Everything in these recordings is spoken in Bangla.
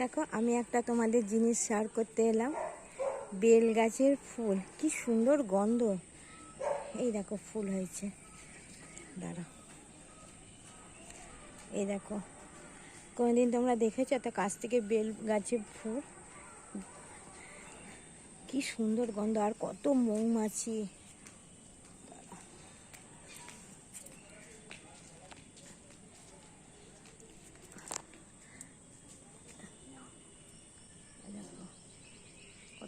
দেখো, আমি একটা তোমাদের জিনিস শেয়ার করতে এলাম। বেল গাছের ফুল, কি সুন্দর গন্ধ। এই দেখো, ফুল হয়েছে। দাঁড়া এই দেখো, কোনোদিন তোমরা দেখেছ এত কাছ থেকে বেল গাছের ফুল? কি সুন্দর গন্ধ, আর কত মৌমাছি।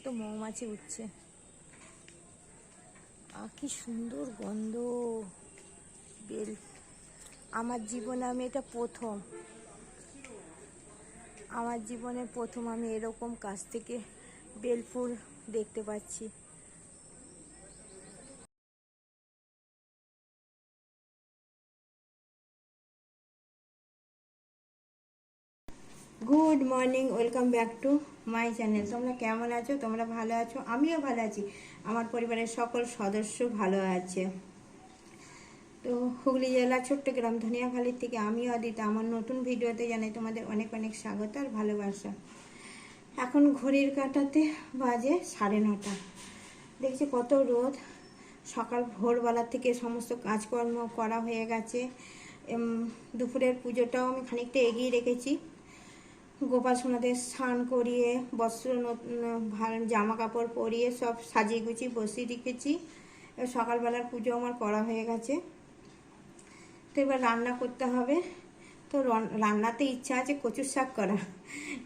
কত মৌমাছি উঠছে। আহ কি সুন্দর গন্ধ। বেল, আমার জীবনে আমি এটা প্রথম। আমার জীবনে প্রথম আমি এরকম কাছ থেকে বেলফুল দেখতে পাচ্ছি। Good morning, welcome back to my channel. তোমরা কেমন আছো? তোমরা ভালো আছো? আমিও ভালো আছি। আমার পরিবারের সকল সদস্য ভালো আছে। তো হুগলি জেলা ছোট্ট গ্রাম ধনিয়াখালীর থেকে আমিও অদিতা আমার নতুন ভিডিওতে জানাই তোমাদের অনেক অনেক স্বাগত আর ভালোবাসা। এখন ঘড়ির কাটাতে বাজে সাড়ে নটা। দেখছি কত রোদ। সকাল ভোরবেলা থেকে সমস্ত কাজকর্ম করা হয়ে গেছে। দুপুরের পুজোটাও আমি খানিকটা এগিয়ে রেখেছি। গোপাল সোনাদের স্নান করিয়ে, বস্ত্র জামা কাপড় পরিয়ে সব সাজিয়ে গুছিয়ে বসিয়ে রেখেছি। সকালবেলার পুজো আমার করা হয়ে গেছে। তো এবার রান্না করতে হবে। তো রন- রান্নাতে ইচ্ছা আছে কচুর শাক করা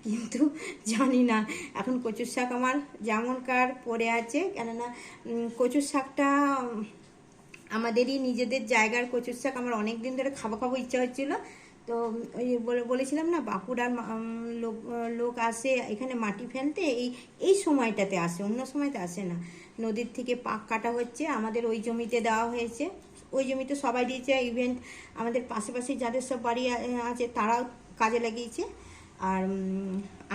কিন্তু জানি না। এখন কচুর শাক আমার যেমনকার পড়ে আছে, কেননা কচুর শাকটা আমাদেরই নিজেদের জায়গার কচুর শাক আমার অনেক দিন ধরে খাব খাব ইচ্ছা হচ্ছিল। তো, ওই বলেছিলাম না, বাঁকুড়ার লোক লোক আসে, এখানে মাটি ফেলতে, এই এই সময়টাতে আসে, অন্য সময়তে আসে না। নদীর থেকে পাক কাটা হচ্ছে, আমাদের ওই জমিতে দেওয়া হয়েছে। ওই জমিতে সবাই দিয়েছে ইভেন্ট আমাদের পাশাপাশি যাদের সব বাড়ি আছে, তারাও কাজে লাগিয়েছে। আর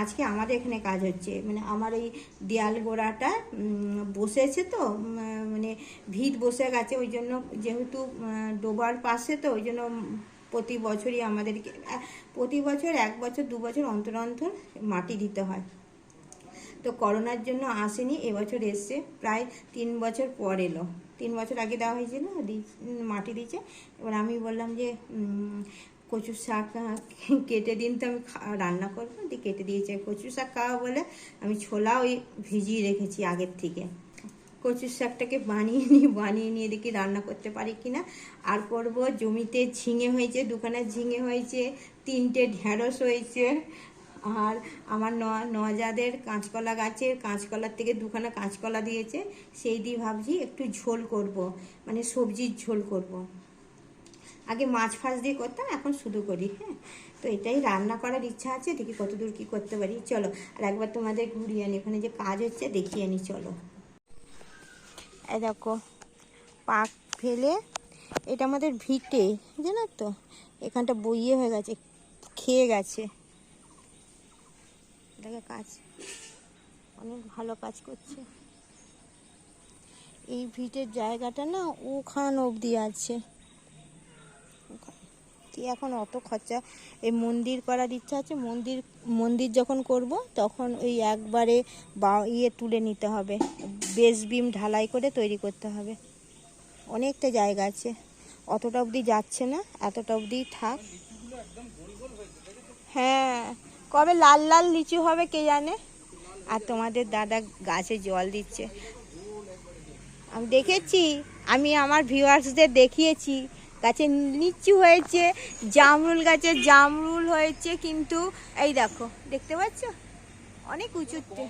আজকে আমাদের এখানে কাজ হচ্ছে মানে আমার এই দেয়াল গোড়াটা বসেছে তো মানে ভিত বসে গেছে, ওই জন্য যেহেতু ডোবার পাশে তো, ওই জন্য প্রতি বছরই আমাদেরকে প্রতি বছর এক বছর, দু বছর অন্তর অন্তর মাটি দিতে হয়। তো করোনার জন্য আসেনি, এবছর এসছে, প্রায় তিন বছর পর এলো। তিন বছর আগে দেওয়া হয়েছিল মাটি দিয়েছে। এবার আমি বললাম যে কচুর শাক কেটে দিন তো আমি রান্না করব। দিয়ে কেটে দিয়েছে, কচু শাক খাওয়া বলে আমি ছোলা ওই ভিজিয়ে রেখেছি আগের থেকে। কচুর শাকটাকে বানিয়ে নিই বানিয়ে নিয়ে দেখি রান্না করতে পারি কিনা। আর করব জমিতে ঝিঙে হয়েছে, দুখানা ঝিঙে হয়েছে, তিনটে ঢ্যাঁড়স হয়েছে। আর আমার ন, নজাদের কাঁচকলা গাছের কাঁচকলার থেকে দুখানা কাঁচকলা দিয়েছে, সেই দিয়ে ভাবছি একটু ঝোল করব মানে সবজির ঝোল করব। আগে মাছ ফাছ দিয়ে করতাম, এখন শুধু করি হ্যাঁ। তো এটাই রান্না করার ইচ্ছা আছে, দেখি কতদূর কি করতে পারি। চলো, আর একবার তোমাদের ঘুরিয়ে আনি, ওখানে যে কাজ হচ্ছে, দেখিয়ে আনি, চলো। এই দেখো, পাক ফেলে, এটা আমাদের ভিটে, জানো তো? এখানটা বইয়ে হয়ে গেছে, খেয়ে গেছে। দেখো কাজ, অনেক ভালো কাজ করছে। এই ভিটের জায়গাটা না ওখান অবধি আছে। কি এখন অত খরচা, এই মন্দির করার ইচ্ছা আছে, মন্দির মন্দির যখন করব, তখন ওই একবারে বা ইয়ে তুলে নিতে হবে বেস বিম ঢালাই করে তৈরি করতে হবে। অনেকটা জায়গা আছে, অতটা অবধি যাচ্ছে না, এতটা অবধি থাক। হ্যাঁ কবে লাল লাল লিচু হবে কে জানে? আর তোমাদের দাদা গাছে জল দিচ্ছে। আমি দেখেছি, আমি আমার ভিউয়ার্সদের দেখিয়েছি। গাছে লিচু হয়েছে জামরুল গাছে জামরুল হয়েছে কিন্তু এই দেখো দেখতে পাচ্ছ? অনেক উঁচুতে।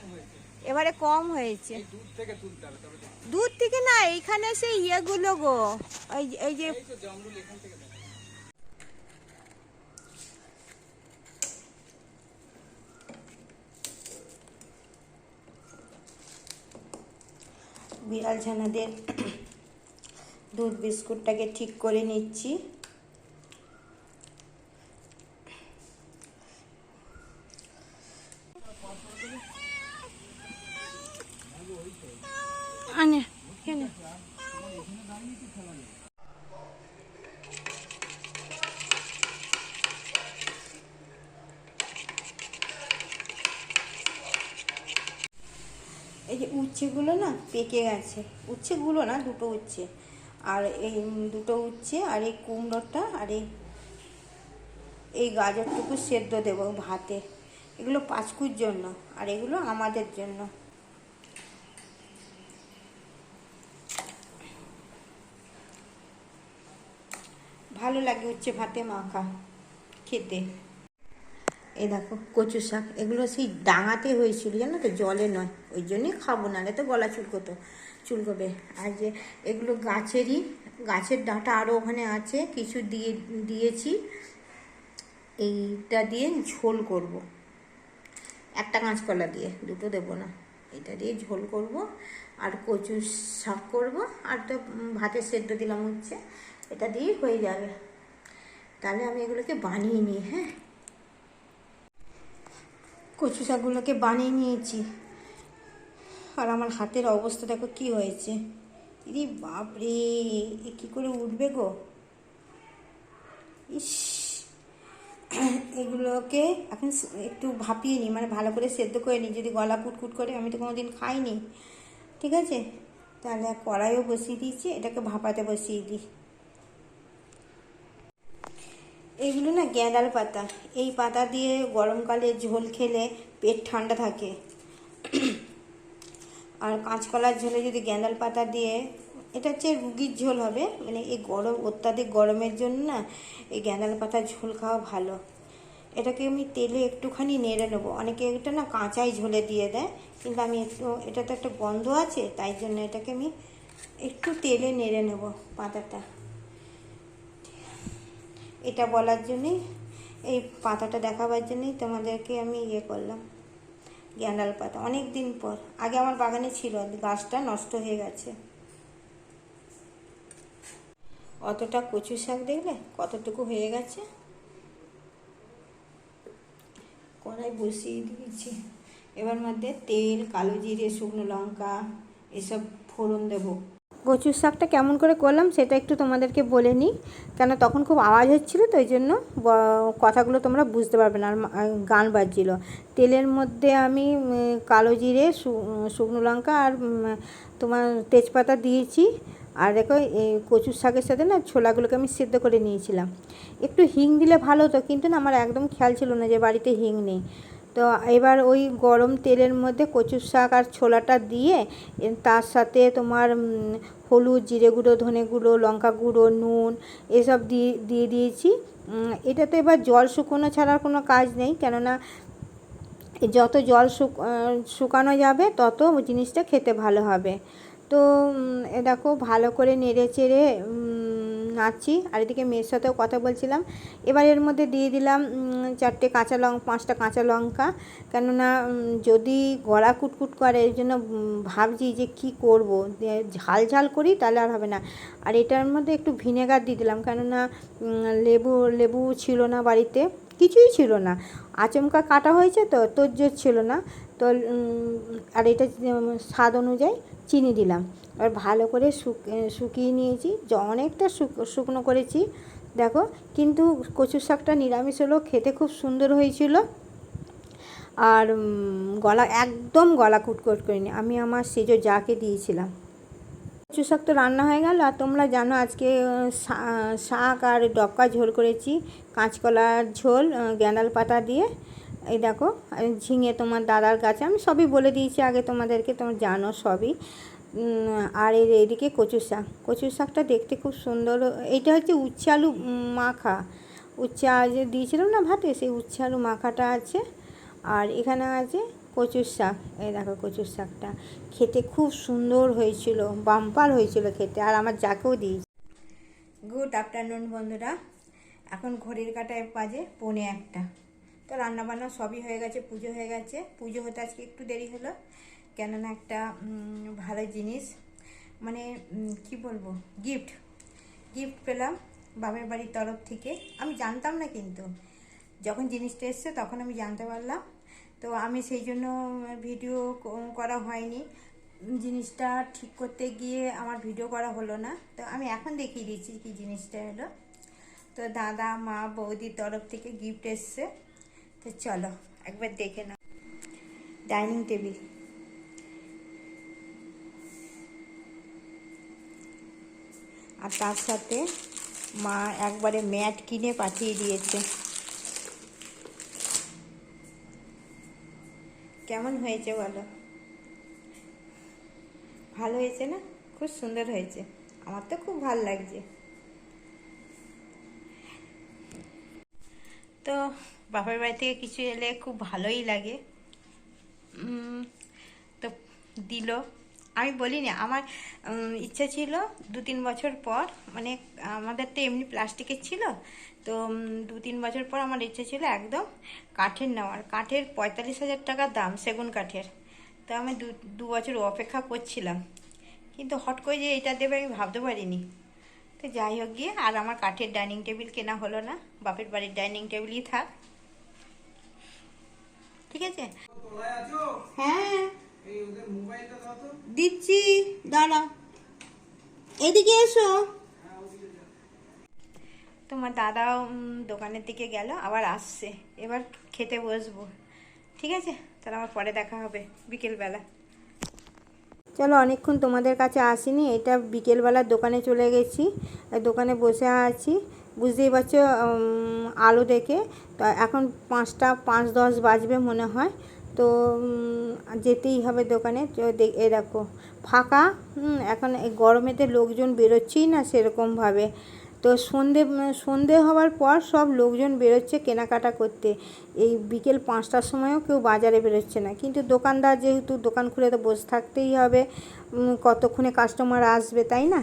এবারে কম হয়েছে। দূর থেকে না এইখানে সেই ইয়েগুলো গো এই যে- এই যে বিড়াল ছানাদের দুধ বিস্কুটটাকে ঠিক করে নিচ্ছি। এই যে উচ্ছেগুলো না পেকে গেছে। উচ্ছেগুলো না দুটো উচ্ছে। আর এই দুটো উচ্ছে আর এই কুমড়োটা আর এই এই গাজরটুকু সেদ্ধ দেবো ভাতে। এগুলো পাঁচকুর জন্য আর এগুলো আমাদের জন্য। ভালো লাগে উচ্ছে ভাতে মাখা খেতে। এ দেখো কচু শাক, এগুলো সেই ডাঙাতে হয়েছিল, জানো তো? জলে নয়, ওই জন্যই খাব না তো গলা চুলকোতো। চুলকোবে। আর যে এগুলো গাছেরই, গাছের ডাঁটা আরও ওখানে আছে, কিছু দিয়ে, দিয়েছি। এইটা দিয়ে ঝোল করব। একটা কাঁচকলা দিয়ে, দুটো দেবো না। এটা দিয়ে ঝোল করব। আর কচু শাক করব। আর তো ভাতের সেদ্ধ দিলাম হচ্ছে। এটা দিয়েই হয়ে যাবে। তাহলে আমি এগুলোকে বানিয়ে নিই হ্যাঁ? কচু শাকগুলোকে বানিয়ে নিয়েছি। আর আমার হাতের অবস্থা দেখো কি হয়েছে। ইরে বাপরে, এ কী করে উঠবে গো? ইস, এগুলোকে এখন একটু ভাপিয়ে নিই মানে ভালো করে সেদ্ধ করে নিই, যদি গলা কুটকুট করে, আমি তো কোনোদিন খাইনি। ঠিক আছে? তাহলে কড়াইও বসিয়ে দিয়েছি, এটাকে ভাপাতে বসিয়ে দিই। এগুলো না গ্যাঁদাল পাতা, এই পাতা দিয়ে গরমকালে ঝোল খেলে পেট ঠান্ডা থাকে। আর কাঁচকলার ঝোলে যদি গ্যাঁদাল পাতা দিয়ে, এটা হচ্ছে রুগীর ঝোল হবে। মানে এই গরম, অত্যাধিক গরমের জন্য না, এই গ্যাঁদাল পাতার ঝোল খাওয়া ভালো। এটাকে আমি তেলে একটুখানি নেড়ে নেব। অনেকে এটা না কাঁচাই ঝোলে দিয়ে দেয়, কিন্তু আমি একটু এটা তো একটা গন্ধ আছে, তাই জন্য এটাকে আমি একটু তেলে নেড়ে নেব পাতাটা। এটা বলার জন্যই, এই পাতাটা দেখাবার জন্যই তোমাদেরকে আমি ইয়ে করলাম। গ্যান্ডাল পাতা অনেক দিন পর। আগে আমার বাগানে ছিল, গাছটা নষ্ট হয়ে গেছে। অতটা কচু শাক দেখলে কতটুকু হয়ে গেছে? কড়াই বসিয়ে দিয়েছি। এবার মধ্যে তেল, কালো জিরে, শুকনো লঙ্কা, এসব ফোড়ন দেবো। কচুর শাকটা কেমন করে করলাম সেটা একটু তোমাদেরকে বলে নিই। কেন তখন খুব আওয়াজ হচ্ছিল, তো ওই জন্য কথাগুলো তোমরা বুঝতে পারবে না। আর গান বাজছিল। তেলের মধ্যে আমি কালো জিরে শুকনো লঙ্কা আর তোমার তেজপাতা দিয়েছি। আর দেখো, এই কচুর শাকের সাথে না ছোলাগুলোকে আমি সেদ্ধ করে নিয়েছিলাম। একটু হিং দিলে ভালো হতো, কিন্তু না আমার একদম খেয়াল ছিল না যে বাড়িতে হিং নেই। তো এবার ওই গরম তেলের মধ্যে কচুর শাক আর ছোলাটা দিয়ে তার সাথে তোমার হলুদ, জিরে গুঁড়ো, ধনে গুঁড়ো, লঙ্কা গুঁড়ো, নুন এসব দিয়ে দিয়ে দিয়েছি। এটাতে এবার জল শুকোনো ছাড়ার কোনো কাজ নেই। কেননা যত জল শুকানো যাবে, তত জিনিসটা খেতে ভালো হবে। তো দেখো ভালো করে নেড়ে চেড়ে নাচছি আর এদিকে মেয়ের সাথেও কথা বলছিলাম। এবার এর মধ্যে দিয়ে দিলাম চারটে কাঁচা লঙ্কা পাঁচটা কাঁচা লঙ্কা। কেননা যদি গলা কুটকুট করে এই জন্য ভাবছি যে কি করব? ঝাল ঝাল করি, তাহলে আর হবে না। আর এটার মধ্যে একটু ভিনেগার দিয়ে দিলাম। কেননা লেবু লেবু ছিল না বাড়িতে। কিছুই ছিল না। আচমকা কাটা হয়েছে তো তোর ছিল না। তো আর এটা স্বাদ অনুযায়ী চিনি দিলাম। আর ভালো করে শুকিয়ে নিয়েছি। অনেকটা শুকনো করেছি। দেখো, কিন্তু কচুর শাকটা নিরামিষ হলেও খেতে খুব সুন্দর হয়েছিল। আর গলা, একদম গলা কুটকুট করিনি। আমি আমার সেজো যাকে দিয়েছিলাম। কচু শাক তো রান্না হয়ে গেল, আর তোমরা জানো আজকে শাক আর ডক্কা ঝোল করেছি, কাঁচকলার ঝোল গ্যাঁদাল পাতা দিয়ে। এই দেখো ঝিঙে তোমার দাদার গাছে আমি সবই বলে দিয়েছি আগে তোমাদেরকে, তোমরা জানো সবই। আর এর এদিকে কচুর শাক কচুর শাকটা দেখতে খুব সুন্দর, এইটা হচ্ছে উচ্ছে আলু মাখা। উচ্ছে যে দিয়েছিলাম না ভাতে, সেই উচ্ছে আলু মাখাটা আছে, আর এখানে আছে কচুর শাক, এই দেখো কচুর শাকটা। খেতে খুব সুন্দর হয়েছিল, বাম্পার হয়েছিল খেতে, আর আমার যাকেও দিয়েছি। গুড আফটারনুন বন্ধুরা, এখন ঘড়ির কাটায় বাজে পৌনে একটা। তো রান্নাবান্না সবই হয়ে গেছে, পুজো হয়ে গেছে। পুজো হতে আজকে একটু দেরি হলো, কেননা একটা ভালো জিনিস মানে কি বলব গিফট গিফট পেলাম বাবার বাড়ির তরফ থেকে। আমি জানতাম না কিন্তু, যখন জিনিসটা এসছে তখন আমি জানতে পারলাম। তো আমি সেই জন্য ভিডিও করা হয়নি। জিনিসটা ঠিক করতে গিয়ে আমার ভিডিও করা হলো না। তো আমি এখন দেখিয়ে দিচ্ছি কি জিনিসটা হলো। তো দাদা, মা, বৌদির তরফ থেকে গিফট এসছে। তো চলো, একবার দেখে নাও। ডাইনিং টেবিল আর তার সাথে মা একবারে ম্যাট কিনে পাঠিয়ে দিয়েছে। কেমন হয়েছে বলো? ভালো হয়েছে না? খুব সুন্দর হয়েছে। আমার তো খুব ভালো লাগছে। তো বাপের বাড়ি থেকে কিছু এলে খুব ভালোই লাগে। তো দিল। আমি বলিনি আমার ইচ্ছা ছিল দু তিন বছর পর মানে আমাদের তো এমনি প্লাস্টিকের ছিল তো দু তিন বছর পর আমার ইচ্ছে ছিল একদম কাঠের নেওয়ার। কাঠের পঁয়তাল্লিশ হাজার টাকা দাম সেগুন কাঠের। তো আমি দু দু বছর অপেক্ষা করছিলাম। কিন্তু হট করে যে এটা দেবে আমি ভাবতে পারিনি। তো যাই হোক গিয়ে আর আমার কাঠের ডাইনিং টেবিল কেনা হলো না বাপের বাড়ির ডাইনিং টেবিলই থাক। ঠিক আছে? হ্যাঁ। দিচ্ছি দাঁড়া। এদিকে এসো। তোমার দাদা দোকানের দিকে গেল আবার আসছে। এবার খেতে বসবো। ঠিক আছে? তাহলে আমার পরে দেখা হবে বিকেলবেলা। চলো অনেকক্ষণ তোমাদের কাছে আসিনি। এটা বিকেলবেলা দোকানে চলে গেছি। দোকানে বসে আছি। বুঝতেই পারছ আলো দেখে। তো এখন পাঁচটা পাঁচ দশ বাজবে মনে হয়। তো যেতেই হবে দোকানে। এ দেখো, ফাঁকা এখন এই গরমেতে লোকজন বেরোচ্ছেই না সেরকমভাবে। তো সন্ধে সন্ধে হওয়ার পর সব লোকজন বেরোচ্ছে কেনাকাটা করতে। এই বিকেল পাঁচটার সময়ও কেউ বাজারে বেরোচ্ছে না। কিন্তু দোকানদার যেহেতু দোকান খুলে তো বসে থাকতেই হবে কতক্ষণে কাস্টমার আসবে, তাই না?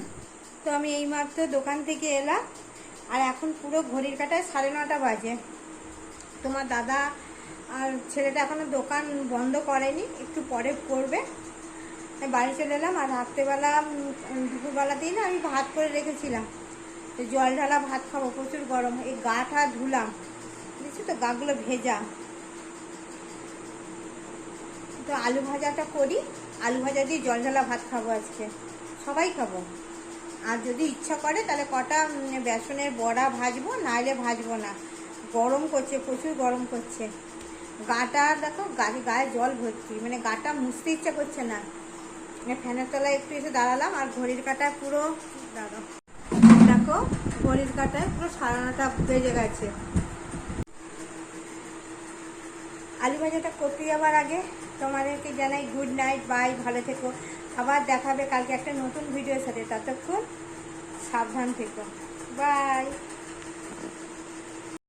তো আমি এইমাত্র দোকান থেকে এলাম, আর এখন পুরো ঘড়ির কাটায় সাড়ে নটা বাজে। তোমার দাদা আর ছেলেটা এখনও দোকান বন্ধ করেনি, একটু পরে করবে। বাড়ি চলে এলাম আর রাত্রেবেলা দুপুরবেলাতেই না আমি ভাত করে রেখেছিলাম। জল ঢালা ভাত খাব, প্রচুর গরম, এই গাটা ধুলাম, বুঝছি তো? গাগুলো ভেজা। তো আলু ভাজাটা করি, আলু ভাজা দিয়ে জল ঢালা ভাত খাব আজকে। সবাই খাব? আর যদি ইচ্ছা করে, তাহলে কটা বেসনের বড়া ভাজবো, নাইলে ভাজবো না। গরম করছে, প্রচুর গরম করছে। গাটা, দেখো গায়ে গায়ে জল ভরছি মানে গাটা মুছতে ইচ্ছা করছে না। মানে ফ্যানের তলায় একটু এসে দাঁড়ালাম, আর ঘড়ির কাটায় পুরো দাঁড়ো দেখো, ঘড়ির কাটায় পুরো সাড়ে নটা বেজে গেছে। আলু ভাজাটা করতে যাওয়ার আগে তোমাদেরকে জানাই গুড নাইট বাই ভালো থেকো। আবার দেখাবে কালকে একটা নতুন ভিডিওর সাথে, ততক্ষণ সাবধান থেকো। বাই